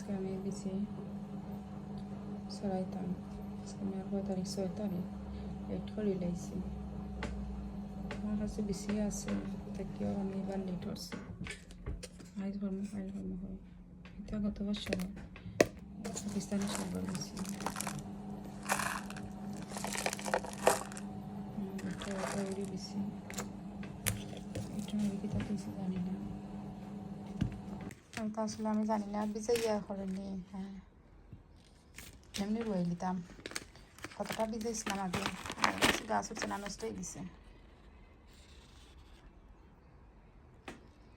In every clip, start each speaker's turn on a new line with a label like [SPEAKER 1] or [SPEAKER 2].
[SPEAKER 1] আজকে আমি দিছি সরাইতাম আজকে আমি আর তারিখ? ছয় তারিখ। লেট করে লাইছি। আমার কাছে বেশি আছে তাকেও আমি এবার লেট হচ্ছে আজ কর্ম ফাইল কর্ম হয়। এটা গত বছর পাকিস্তানি সরকার গেছি উড়ি বেশি এটা আমি কি তাকে জানি না। তো আসলে আমি জানি না বিজয় ইয়া করেনি হ্যাঁ এমনি রয়ে নিতাম কতটা ভিজাইছিলাম আগে গাছ হচ্ছে না নষ্ট হয়ে গেছে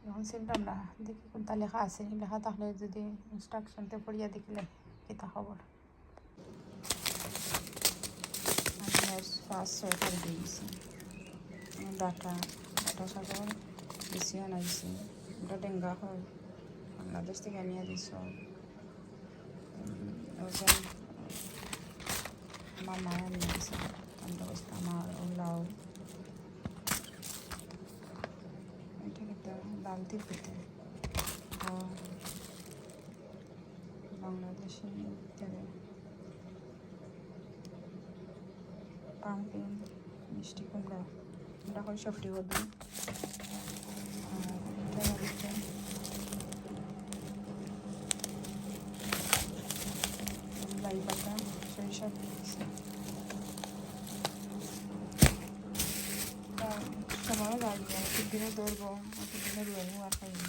[SPEAKER 1] যখন চিনতাম না দেখি কোনটা লেখা আছে লেখা তাহলে যদি ইনস্ট্রাকশনতে পড়িয়া দেখিলে কিতা খবর ফার্স্ট সোয়েটার ডাটা ডাটা সাগর বেশি আনাইছি ওটা ডেঙ্গা হয় বাংলাদেশ থেকে আনিয়ে দিছ ওজন আমার মায়া নিয়ে গেছে আমরা বসতে আমার ওলাও এটা কিন্তু বালতি পেতে বাংলাদেশি থেকে পাম্পিং মিষ্টি কুমড়া এটা হয় সফটি কদু আর এটা হচ্ছে লাই পাতা সরিষা সময় লাগবে অনেক দিনে ধরবো অনেক দিনে রুয়াবো আর খাইনি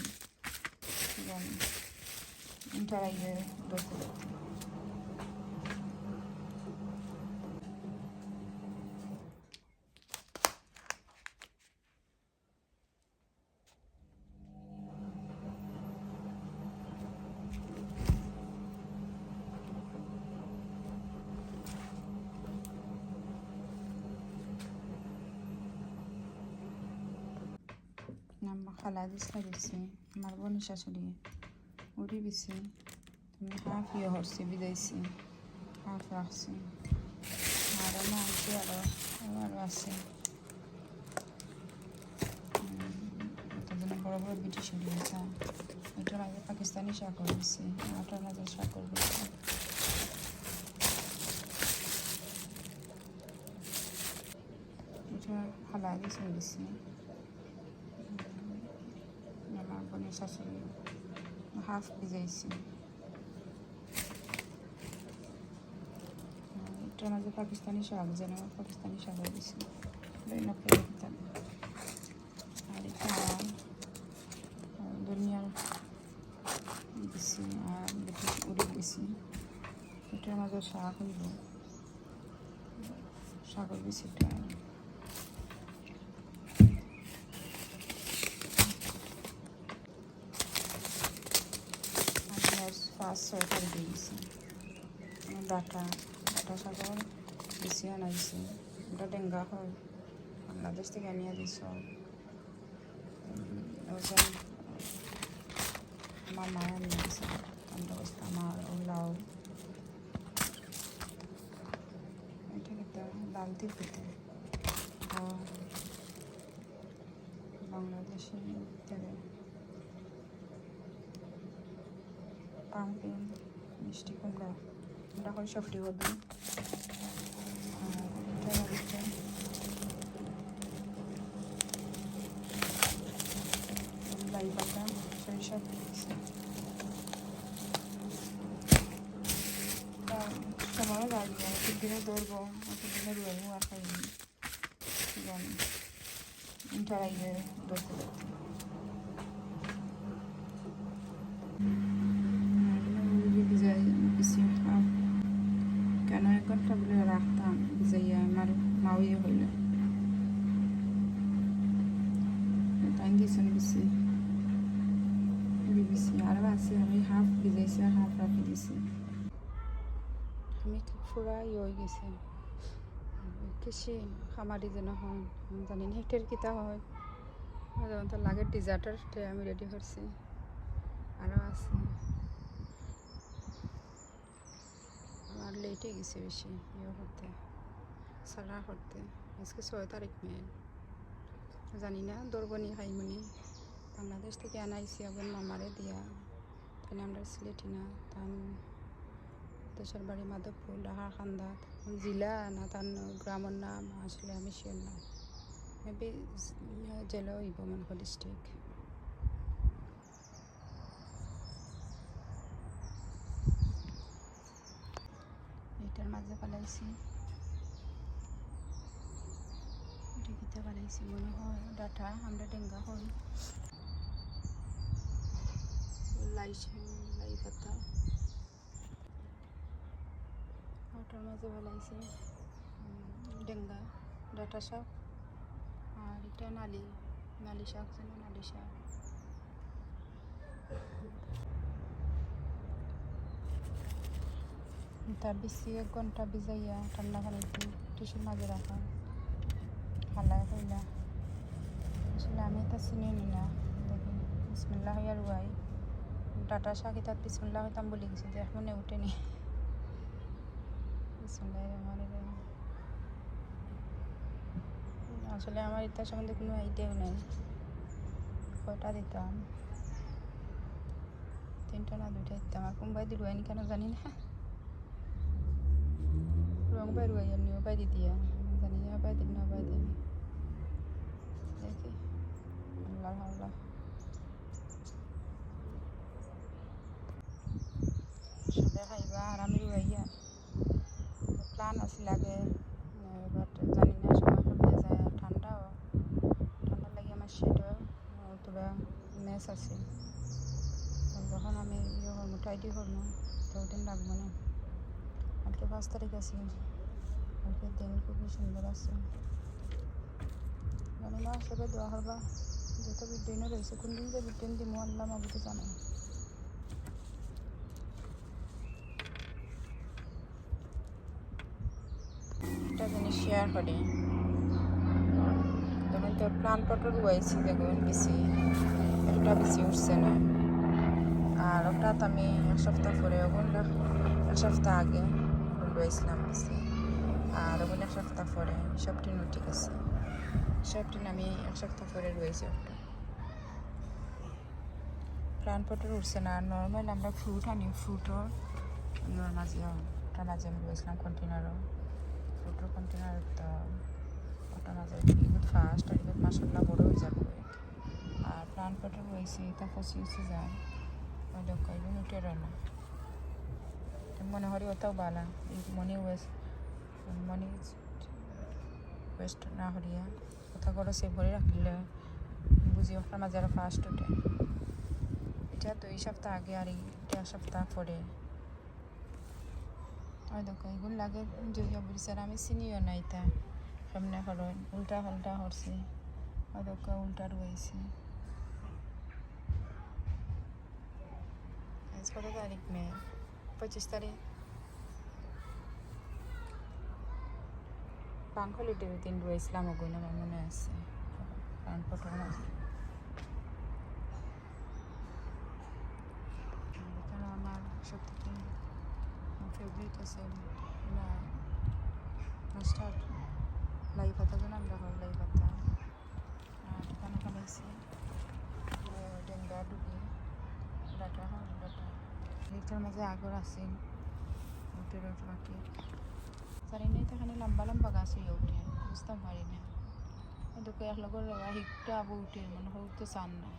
[SPEAKER 1] খালা দিসলা দিছি আমার বোন শাশুড়ি উড়ি দিছি তুমি হাফ ইয়ে হরছি বিদাইছি হাফ রাখছি আছে এতদিনে বড় বড় ব্রিটিশ উড়িয়েছে এটার আগে পাকিস্তানি শাক দিছি আটার মাঝে শাক দিছি আমার বোনের শাশুড়ি হাফ ভিজাইছি এটার মাঝে পাকিস্তানি শাক যেন পাকিস্তানি শাক হয়ে গেছে আর এটা দুনিয়ার দিছি আর উড়ে দিছি এটার মাঝে শাক হইব শাকের বেশিটা ফার্স্ট সোয়েটার দিয়ে গেছি ডাটা ডাটা সাগর, বেশি আনাইছি। ওটা ডেঙ্গা হয়। বাংলাদেশ থেকে আনিয়ে দিছ ওজন, আমার মায়া নিয়ে গেছে আমরা বসতে আমার ওলাও এটা কিন্তু বালতি পেতে পাম্পিং মিষ্টি কুমড়া এটা সময় লাগবে অনেক দিনে ধরবো রুয়াবো আর খাইনি ধরতে কেন এক ঘণ্টা বলে রাখতাম ভিজাইয়া আমার মাউইয়ে হইল টাইম দিয়েছেন বেশি বেশি আরও আছে আমি হাফ ভিজাইছি আর হাফ রাখি দিছি আমি ফুরা ইয়ে হয়ে গেছে কৃষি খামারি যেন হয় জানি না হেক্টের কিতা হয় যেমন তো লাগে ডিজার্টার আমি রেডি করছি আরও আছে আমার লেটে গেছে বেশি ইয়ে করতে সালা করতে আজকে ছয় তারিখ মে। জানি না দরবনি খাইমনি বাংলাদেশ থেকে আনাইছি আবার মামারে দিয়া। তাই আমরা সিলেটি না তান দেশের বাড়ি মাধবপুর ডাহা খান্দা জেলা, না তার গ্রামের নাম আসলে আমি শিওর না মেবি জেলা হইব মনে ডিস্ট্রিক্ট এটার মাঝে পালাইছি। ডিগিতে পালাইছি মনে হয় ডাটা, আমরা ডেঙ্গা হই। লাই লাই পাতা। ওটার মাঝে পালাইছি ডেঙ্গা, ডাটা শাক। আর এটা নালি নালি শাক যেন নালি শাক। তার বেশি এক ঘণ্টা ভিজাইয়া ঠান্ডা পানিতে টিসুর মাঝে রাখা। হালায় হইলা আসলে আমি এটা চিনি নি। দেখি বিসমিল্লা হইয়া রুয়াই ডাটা শাক তার বিসমিল্লা হইতাম বলে গেছি যে এখন উঠেনি। বিসমিল্লাহ আসলে আমার ইটার সম্বন্ধে কোনো আইডিয়াও নাই। কয়টা দিতাম? তিনটা না দুইটা দিতাম। আর কোনবাই দিল কেন জানি না। রং বাই রুয়াই এমনিও বাই দি দিয়া জানি না বাই দিন না বাই দিন দেখি আল্লাহ আল্লাহ সবে খাইবা আর আমি রুয়াইয়া প্লান আছিল আগে বাট জানি না সময় কমিয়ে যায় ঠান্ডাও ঠান্ডার লাগে আমার সেটাও তোরা মেস আছে যখন আমি ইয়ে হরমো টাইডি হরমো তো দিন লাগবো না কালকে পাঁচ তারিখ আছে কালকে দিন খুবই সুন্দর আছে। জানি না সবাই দোয়া করবা, যত বিদ্যুৎ রয়েছে কোন দিন যে বিদ্যুৎ দিমো, আল্লাহ মাবুতে জানে। একটা জিনিস শেয়ার করি। তখন তো প্লান পটল রয়েছি দেখুন বেশি একটা বেশি উঠছে না। আর ওটা তো আমি এক সপ্তাহ পরে ওগুলো এক সপ্তাহ আগে রয়েছিলাম বেশি আর ওগুলো এক সপ্তাহ পরে সবটি উঠে গেছে সবটি আমি এক সপ্তাহ পরে রয়েছে ওটা পটল উঠছে না নর্মাল আমরা ফ্রুট আনি ফ্রুটও মাঝে ওটা মাঝে আমি রয়েছিলাম কন্টেনারও ফ্রুটের কন্টেনার তো ওটা মাঝে ইগুত ফার্স্ট আর ইগুত মাসাল্লাহ বড় হয়ে যাবে। আর পটল রয়েছে তা ফসি উঠে যায় ওই লোক এগুলো উঠে না মনে হরি ওটাও বালা মনে ওয়েস্ট মনি ওয়েস্ট না হরিয়া কথা করে সে ভরে রাখলে বুঝি ওটার মাঝে আরও ফার্স্ট ওঠে এটা দুই সপ্তাহ আগে আর এটা সপ্তাহ পরে। ওই দেখো এগুলো লাগে জড়িয়ে বলছে আর আমি চিনিও না এটা সামনে হরণ উল্টা পাল্টা হরছে ওই দেখো, উল্টা রয়েছে। কত তারিখ মে? পঁচিশ তারিখ। পাঙ্খ লিটের দিন রয়েছিলাম ওগুলো আমার মনে আছে। কারণ ফটো আছে আমার সব আছে না মাস্টার্ড লাই পাতা আমরা হয় লাই পাতা। আর এখানে বানাইছি ডেঙ্গা, ডুবি। ডাটা ডাটা মাঝে আগর আছে বাকি। জানি না এখানে লম্বা লম্বা গাছ হয়ে উঠে বুঝতে পারি না এদিকে এক লগর হিকটা আবু উঠে মনে উঠতে চান না।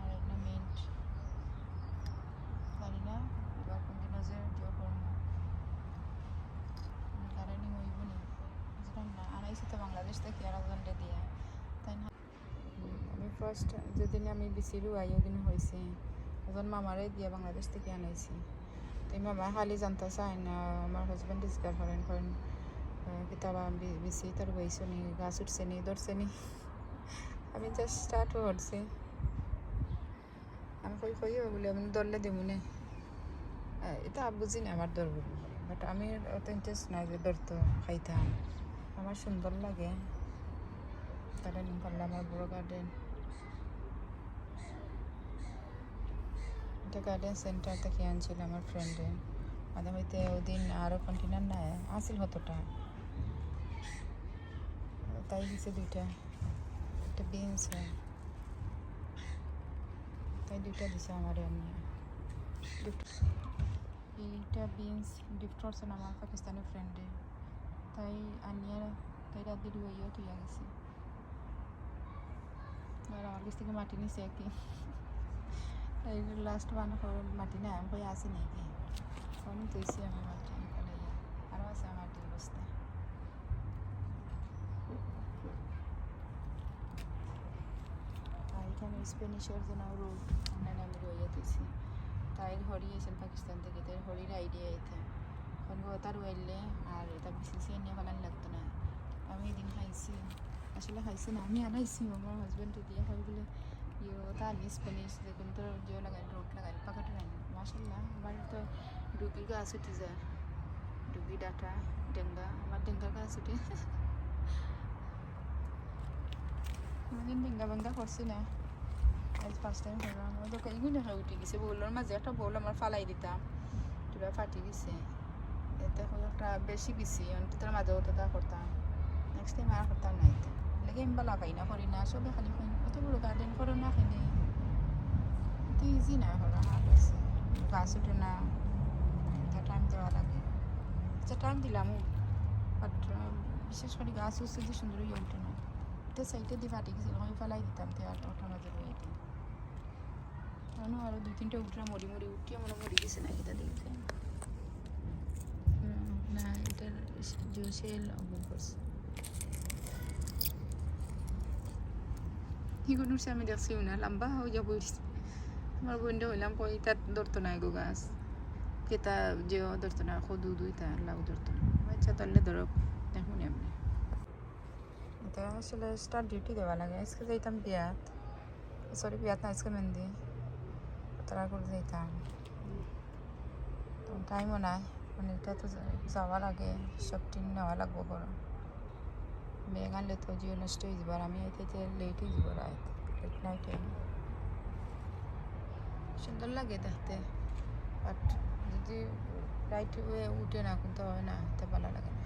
[SPEAKER 1] আর একটা মিন্ট। না, এবার কোনদিন যে জোর করব। কারণে হইব নি, বুঝলাম না। বাংলাদেশ থেকে আর হাজবেন্ডে দিয়ে তাই আমি ফার্স্ট যেদিন আমি বিচিরু আই, ওদিন হয়েছে ওজন মামারে দিয়ে বাংলাদেশ থেকে আনাইছি। তো এই মামা খালি না আমার হাজবেন্ড ডিসকার করেন করেন কিতাবা বেশি তার বইছে নি গাছ উঠছে নি ধরছে নি আমি জাস্ট স্টার্ট করছি আমি কই কই বলে আমি ধরলে দেবো না এটা বুঝি না আমার ধরব বাট আমি অত ইন্টারেস্ট নাই যে ধরতো খাইতাম আমার সুন্দর লাগে গার্ডেনিং করলে আমার বড় গার্ডেন এটা গার্ডেন সেন্টার থেকে আনছিল আমার ফ্রেন্ডে মাঝে হইতে ওদিন আরও কন্টেনার নাই, আসিল হতোটা তাই দিছে দুইটা। একটা বিনস তাই দুইটা দিছে আমার নিয়ে এইটা বিনস গিফট করছেন আমার পাকিস্তানি ফ্রেন্ডে তাই আনিয়া, তাই রাত দিদি হইয়াও তুইয়া গেছি। আর আমার কাছ থেকে মাটি নিছে কি তাই লাস্ট ওয়ান মাটি না আমি কই আছে নাকি আমি তুইছি আমি মাটি ফেলাইয়া আরও আছে আমার দুই বস্তা আর এখানে স্পেনিশের জন্য রোড অনলাইনে আমি রইয়া দিয়েছি তাই হরি এসেন পাকিস্তান থেকে তাই হরির আইডিয়া এতে এখন তার ওয়াইলে আর এটা বিসিসি নিয়ে ফেলান লাগতো না আমি এদিন খাইছি আসলে খাইছি না আমি আনাইছি আমার হাজব্যান্ড দিয়ে খাই বলে তা আনি স্পেনিশ দেখুন তোর জিও লাগাই রোড লাগাই পাকাটা রানি মাসাল্লাহ আমার তো ডুগি গাছ উঠে যায় ডুগি ডাটা ডেঙ্গা আমার ডেঙ্গা গাছ উঠে কোনোদিন ডেঙ্গা বেঙ্গা করছি না আজ ফার্স্ট টাইম করলাম আমার দোকান এগুলো দেখা উঠে গেছে বউলোর মাঝে একটা বউল আমার ফালাই দিতাম তুলা ফাটি গেছে এতে একটা বেশি বেশি অন্তত মাঝে অতটা করতাম নেক্সট টাইম আর করতাম না এতে লেগে এমবা লাগাই না করি না সবে খালি অত বড় গার্ডেন করো না খালি এত ইজি না করা হাত আছে গাছ উঠে না এটা টাইম দেওয়া লাগে আচ্ছা টাইম দিলাম বাট বিশেষ করে গাছ উঠছে যে সুন্দর হয়ে ওঠে না এটা সাইডে দিয়ে ফাটি গেছিল আমি ফেলাই দিতাম তে আর ওঠা মাঝে রয়েছে কারণ আরও দুই তিনটে উঠরা মরি মরি উঠিয়ে মনে মরি গেছে না এটা দেখতে না এটার জোসেল হচ্ছে আমি দেখছিও না লম্বা হয়ে যাব আমার বন্ধু হইলাম কই তার ধরতো না এগো গাছ কেতা যেও ধরতো না সদু দুইটা লাউ ধরতো না আচ্ছা তাহলে ধরক দেখুন এমনি এটা আসলে স্টার ডিউটি দেওয়া লাগে আজকে যাইতাম বিয়াত সরি বিয়াত না আজকে মেহেন্দি তারা করে যাইতাম তো টাইমও নাই মানে এটা তো যা- যাওয়ার আগে সব টিন নেওয়া লাগবো বড় ব্যাগ আনলে তো জিও নষ্ট হয়ে যাবার আমি এতে লেট হয়ে যাব রাত লেট নাইট সুন্দর লাগে দেখতে বাট যদি রাইট ওয়ে উঠে না কিন্তু হয় না তো ভালো লাগে না